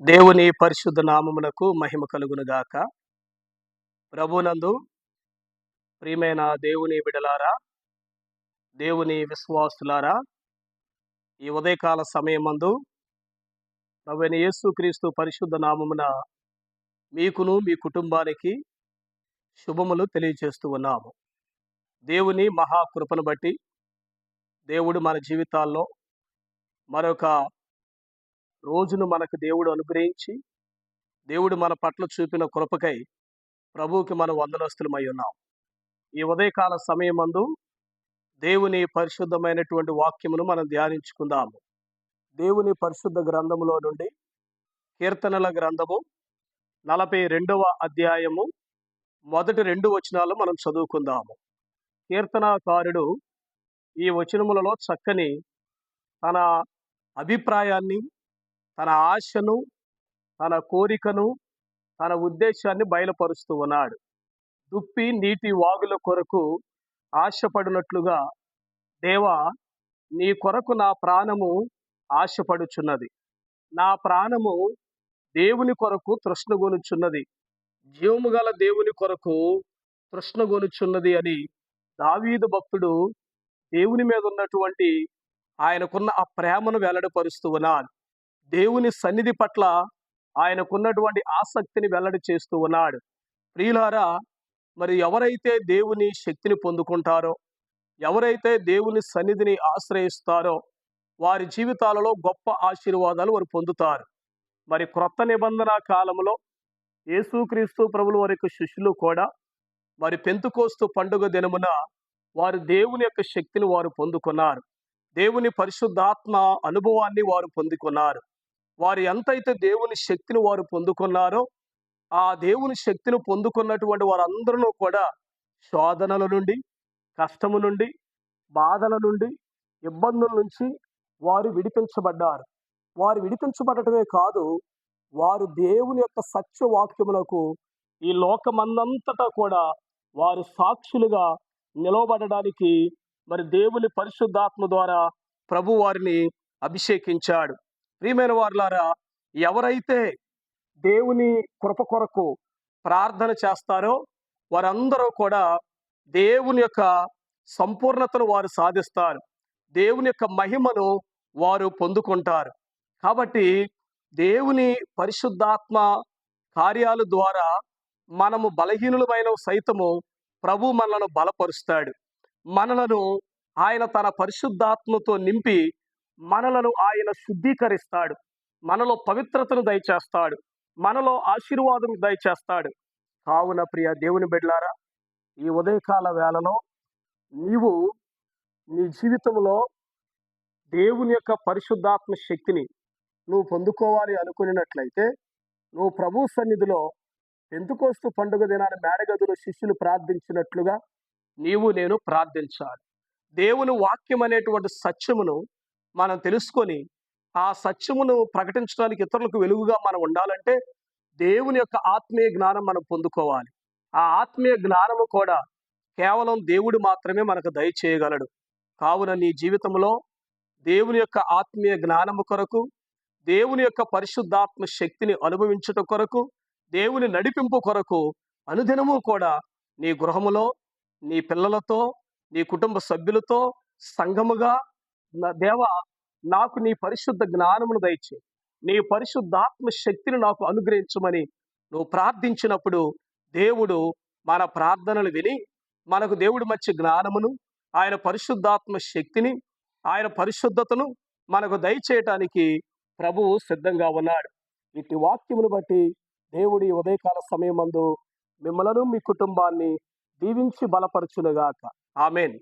దేవుని పరిశుద్ధ నామమునకు మహిమ కలుగునుగాక. ప్రభునందు ప్రియమైన దేవుని బిడలారా దేవుని విశ్వాసులారా ఈ ఉదయకాల సమయమందు ప్రభువైన యేసుక్రీస్తు పరిశుద్ధ నామమున మీకును మీ కుటుంబానికి శుభములు తెలియజేస్తూ ఉన్నాము. దేవుని మహాకృపను బట్టి దేవుడు మన జీవితాల్లో మరొక రోజును మనకు దేవుడు అనుగ్రహించి దేవుడు మన పట్ల చూపిన కృపకై ప్రభువుకి మనం వందనస్తులమై ఉన్నాం. ఈ ఉదయకాల సమయమందు దేవుని పరిశుద్ధమైనటువంటి వాక్యమును మనం ధ్యానించుకుందాము. దేవుని పరిశుద్ధ గ్రంథములో నుండి కీర్తనల గ్రంథము నలభై రెండవ అధ్యాయము మొదటి రెండు వచనాలు మనం చదువుకుందాము. కీర్తనాకారుడు ఈ వచనములలో చక్కని తన అభిప్రాయాన్ని తన ఆశను తన కోరికను తన ఉద్దేశాన్ని బయలుపరుస్తూ ఉన్నాడు. దుప్పి నీటి వాగుల కొరకు ఆశపడినట్లుగా దేవా నీ కొరకు నా ప్రాణము ఆశపడుచున్నది. నా ప్రాణము దేవుని కొరకు తృష్ణగొనుచున్నది. జీవము గల దేవుని కొరకు తృష్ణగొనుచున్నది అని దావీదు భక్తుడు దేవుని మీద ఉన్నటువంటి ఆయనకున్న ఆ ప్రేమను వెల్లడిపరుస్తూ ఉన్నాడు. దేవుని సన్నిధి పట్ల ఆయనకున్నటువంటి ఆసక్తిని వెల్లడి చేస్తూ ఉన్నాడు. ప్రియులారా మరి ఎవరైతే దేవుని శక్తిని పొందుకుంటారో ఎవరైతే దేవుని సన్నిధిని ఆశ్రయిస్తారో వారి జీవితాలలో గొప్ప ఆశీర్వాదాలు వారు పొందుతారు. మరి క్రొత్త నిబంధన కాలంలో యేసుక్రీస్తు ప్రభుల వారి యొక్క శిష్యులు కూడా మరి పెంతుకోస్తు పండుగ దినమున వారు దేవుని యొక్క శక్తిని వారు పొందుకున్నారు. దేవుని పరిశుద్ధాత్మ అనుభవాన్ని వారు పొందుకున్నారు. వారు ఎంతైతే దేవుని శక్తిని వారు పొందుకున్నారో ఆ దేవుని శక్తిని పొందుకున్నటువంటి వారందరూ కూడా శోధనల నుండి కష్టము నుండి బాధల నుండి ఇబ్బందుల నుంచి వారు విడిపించబడ్డారు. వారు విడిపించబడటమే కాదు వారు దేవుని యొక్క సత్యవాక్యములకు ఈ లోకమందంతటా కూడా వారు సాక్షులుగా నిలవబడడానికి మరి దేవుని పరిశుద్ధాత్మ ద్వారా ప్రభు వారిని అభిషేకించాడు. ప్రియమైన వారులారా ఎవరైతే దేవుని కృప కొరకు ప్రార్థన చేస్తారో వారందరూ కూడా దేవుని యొక్క సంపూర్ణతను వారు సాధిస్తారు. దేవుని యొక్క మహిమను వారు పొందుకుంటారు. కాబట్టి దేవుని పరిశుద్ధాత్మ కార్యాల ద్వారా మనము బలహీనులమైన సైతము ప్రభు మనలను బలపరుస్తాడు. మనలను ఆయన తన పరిశుద్ధాత్మతో నింపి మనలను ఆయన శుద్ధీకరిస్తాడు. మనలో పవిత్రతను దయచేస్తాడు. మనలో ఆశీర్వాదం దయచేస్తాడు. కావున ప్రియ దేవుని బిడ్లారా ఈ ఉదయకాల వేళలో నీవు నీ జీవితంలో దేవుని యొక్క పరిశుద్ధాత్మ శక్తిని నువ్వు పొందుకోవాలి అనుకున్నట్లయితే నువ్వు ప్రభు సన్నిధిలో ఎందుకోస్తు పండుగ దినాన్ని మేడగదులు శిష్యులు ప్రార్థించినట్లుగా నీవు నేను ప్రార్థించాలి. దేవుని వాక్యం అనేటువంటి సత్యమును మనం తెలుసుకొని ఆ సత్యమును ప్రకటించడానికి ఇతరులకు వెలుగుగా మనం ఉండాలంటే దేవుని యొక్క ఆత్మీయ జ్ఞానం మనం పొందుకోవాలి. ఆ ఆత్మీయ జ్ఞానము కూడా కేవలం దేవుడు మాత్రమే మనకు దయచేయగలడు. కావున నీ జీవితంలో దేవుని యొక్క ఆత్మీయ జ్ఞానము కొరకు దేవుని యొక్క పరిశుద్ధాత్మ శక్తిని అనుభవించుట కొరకు దేవుని నడిపింపు కొరకు అనుదినము కూడా నీ గృహములో నీ పిల్లలతో నీ కుటుంబ సభ్యులతో సంఘముగా దేవ నాకు నీ పరిశుద్ధ జ్ఞానమును దయచే నీ పరిశుద్ధాత్మ శక్తిని నాకు అనుగ్రహించమని నువ్వు ప్రార్థించినప్పుడు దేవుడు మన ప్రార్థనలు విని మనకు దేవుడు మంచి జ్ఞానమును ఆయన పరిశుద్ధాత్మ శక్తిని ఆయన పరిశుద్ధతను మనకు దయచేయటానికి ప్రభువు సిద్ధంగా ఉన్నాడు. ఇటు వాక్యమును బట్టి దేవుడి ఉదయకాల సమయమందు మిమ్మలను మీ కుటుంబాన్ని దీవించి బలపరచునుగాక. ఆమెన్.